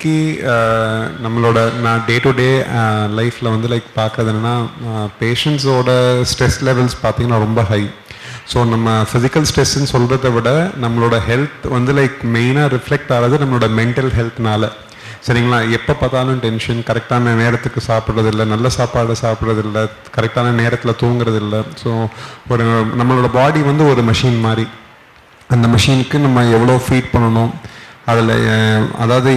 இன்னைக்கு நம்மளோட நான் டே டு டே லைஃப்பில் வந்து லைக் பார்க்குறது என்னென்னா பேஷண்ட்ஸோட ஸ்ட்ரெஸ் லெவல்ஸ் பார்த்தீங்கன்னா ரொம்ப ஹை ஸோ நம்ம ஃபிசிக்கல் ஸ்ட்ரெஸ்ன்னு சொல்கிறத விட நம்மளோட ஹெல்த் வந்து லைக் மெயினாக ரிஃப்ளெக்ட் ஆகிறது நம்மளோட மென்டல் ஹெல்த்னால சரிங்களா? எப்போ பார்த்தாலும் டென்ஷன் கரெக்டான நேரத்துக்கு சாப்பிட்றதில்ல நல்ல சாப்பாடு சாப்பிட்றதில்ல கரெக்டான நேரத்தில் தூங்குறது இல்லை ஸோ ஒரு நம்மளோட பாடி வந்து ஒரு மெஷின் மாதிரி. அந்த மெஷினுக்கு நம்ம எவ்வளோ ஃபீட் பண்ணணும்? அதில் அதாவது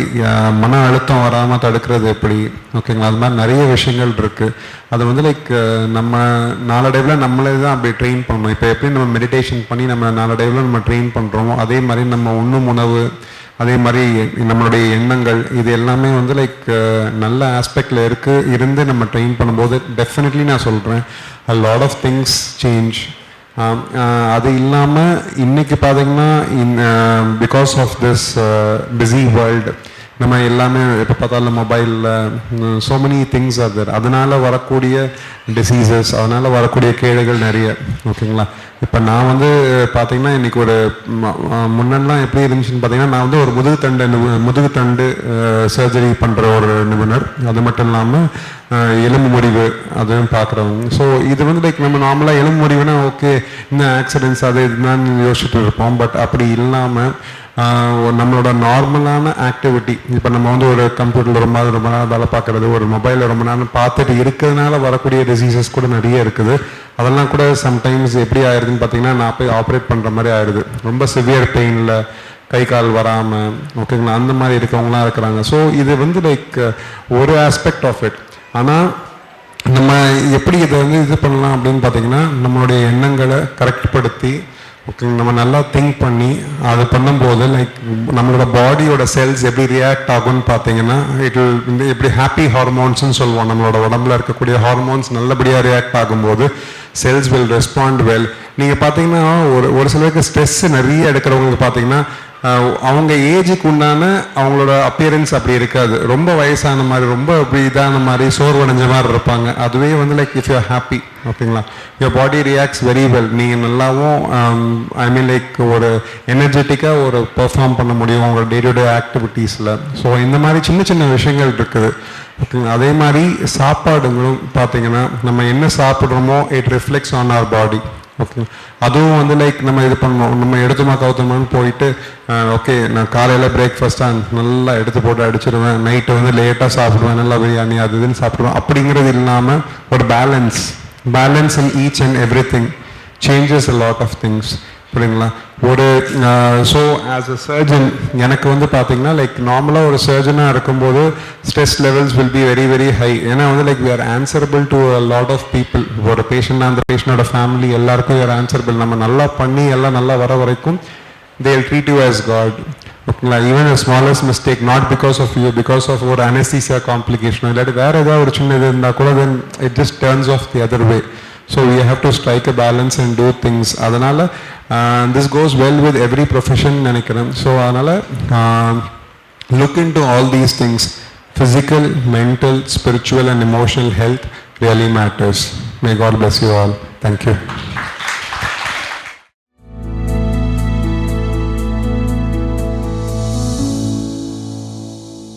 மன அழுத்தம் வராமல் தடுக்கிறது எப்படி? ஓகேங்களா? அது மாதிரி நிறைய விஷயங்கள் இருக்குது அது வந்து லைக் நம்ம நாளடைவில் நம்மளே தான் அப்படி ட்ரெயின் பண்ணணும். இப்போ எப்படி நம்ம மெடிடேஷன் பண்ணி நம்ம நாளடைவில் நம்ம ட்ரெயின் பண்ணுறோமோ அதே மாதிரி நம்ம உண்ணும் உணவு அதே மாதிரி நம்மளுடைய எண்ணங்கள் இது எல்லாமே வந்து லைக் நல்ல ஆஸ்பெக்டில் இருக்குது இருந்து நம்ம ட்ரெயின் பண்ணும்போது டெஃபினெட்லி நான் சொல்கிறேன் a lot of things change Um, uh, அது இல்லாமல் இன்றைக்கி பார்த்தீங்கன்னா in because uh, of this busy world uh, நம்ம எல்லாமே எப்போ பார்த்தாலும் மொபைலில் ஸோ மெனி திங்ஸ் are அதனால் வரக்கூடிய டிசீசஸ் அதனால் வரக்கூடிய கேடுகள் நிறைய. ஓகேங்களா இப்போ நான் வந்து பார்த்தீங்கன்னா இன்னைக்கு ஒரு முன்னெல்லாம் எப்படி இருந்துச்சுன்னு பார்த்தீங்கன்னா நான் வந்து ஒரு முதுகு தண்டு நிபு- முதுகுத்தண்டு சர்ஜரி பண்ணுற ஒரு நிபுணர். அது மட்டும் இல்லாமல் எலும்பு முறிவு அதுவும் பார்க்குறவங்க ஸோ இது வந்து லைக் நம்ம நார்மலாக எலும்பு முறிவுனா ஓகே இந்த ஆக்சிடென்ட்ஸ் அது இதுதான் யோசிச்சுட்டு இருப்போம். பட் அப்படி இல்லாமல் நம்மளோட நார்மலான ஆக்டிவிட்டி இப்போ நம்ம வந்து ஒரு கம்ப்யூட்டரில் ரொம்ப ரொம்ப நேரம் வேலை பார்க்குறது ஒரு மொபைலில் ரொம்ப நேரம் பார்த்துட்டு இருக்கிறதுனால வரக்கூடிய டிசீசஸ் கூட நிறைய இருக்குது. அதெல்லாம் கூட சம்டைம்ஸ் எப்படி ஆயிடுதுன்னு பார்த்தீங்கன்னா நான் போய் ஆப்ரேட் பண்ணுற மாதிரி ஆயிடுது ரொம்ப சிவியர் பெயினில் கை கால் வராமல் ஓகேங்களா அந்த மாதிரி இருக்கவங்களாம் இருக்கிறாங்க. ஸோ இது வந்து லைக் ஒரு ஆஸ்பெக்ட் ஆஃப் இட் ஆனால் நம்ம எப்படி இதை வந்து இது பண்ணலாம் அப்படின்னு பார்த்தீங்கன்னா நம்மளுடைய எண்ணங்களை கரெக்ட் படுத்தி ஓகே நம்ம நல்லா திங்க் பண்ணி அது பண்ணும்போது லைக் நம்மளோட பாடியோட செல்ஸ் எப்படி ரியாக்ட் ஆகும்னு பார்த்தீங்கன்னா இட் வந்து எப்படி ஹாப்பி ஹார்மோன்ஸ்னு சொல்லுவோம். நம்மளோட உடம்புல இருக்கக்கூடிய ஹார்மோன்ஸ் நல்லபடியாக ரியாக்ட் ஆகும்போது செல்ஸ் வில் ரெஸ்பாண்ட் வெல் நீங்கள் பார்த்தீங்கன்னா ஒரு ஒரு சிலருக்கு ஸ்ட்ரெஸ் நிறைய எடுக்கிறவங்களுக்கு பார்த்தீங்கன்னா அவங்க ஏஜுக்கு உண்டான அவங்களோட அப்பியரன்ஸ் அப்படி இருக்காது. ரொம்ப வயசான மாதிரி ரொம்ப அப்படி இதான மாதிரி சோர்வடைஞ்ச மாதிரி இருப்பாங்க. அதுவே வந்து லைக் இஃப் யூ ஹாப்பி ஓகேங்களா your body reacts very well நீங்கள் நல்லாவும் ஐ மீன் லைக் ஒரு எனர்ஜெட்டிக்காக ஒரு பெர்ஃபார்ம் பண்ண முடியும் உங்களோட டே டு டே ஆக்டிவிட்டீஸில் ஸோ இந்த மாதிரி சின்ன சின்ன விஷயங்கள் இருக்குது. ஓகேங்களா அதே மாதிரி சாப்பாடுங்களும் பார்த்தீங்கன்னா நம்ம என்ன சாப்பிட்றோமோ it reflects on our body okay அதுவும் வந்து லைக் நம்ம இது பண்ணணும். நம்ம எடுத்துமா கவுத்தமான்னு போயிட்டு ஓகே நான் காலையில் பிரேக்ஃபாஸ்ட்டாக நல்லா எடுத்து போட்டு அடிச்சிடுவேன் நைட்டு வந்து லேட்டாக சாப்பிடுவேன். நல்லா பிரியாணி அது இதுன்னு சாப்பிடுவேன். அப்படிங்கிறது இல்லாமல் ஒரு balance balance in each and every thing changes a lot of things புரியுங்களா ஒரு ஸோ ஆஸ் அ சர்ஜன் எனக்கு வந்து பார்த்தீங்கன்னா லைக் நார்மலாக ஒரு சர்ஜனாக இருக்கும்போது stress levels will be very very high ஏன்னா வந்து like we are answerable to lot of people ஒரு பேஷண்ட் அந்த பேஷண்டோட ஃபேமிலி எல்லாருக்கும் வி ஆர் ஆன்சரபிள் நம்ம நல்லா பண்ணி எல்லாம் நல்லா வர வரைக்கும் they will treat you as God ஓகேங்களா? Even a smallest mistake not because of you because of ஒரு அனஸ்தீசியா காம்ப்ளிகேஷன் இல்லாட்டி வேற ஏதாவது ஒரு சின்ன இது இருந்தால் கூட then it just turns of the other way so we have to strike a balance and two things அதனால் This goes well with every profession நினைக்கிறேன் ஸோ அதனால் look into all these things physical, mental, spiritual and emotional health really matters. May God bless you all. Thank you.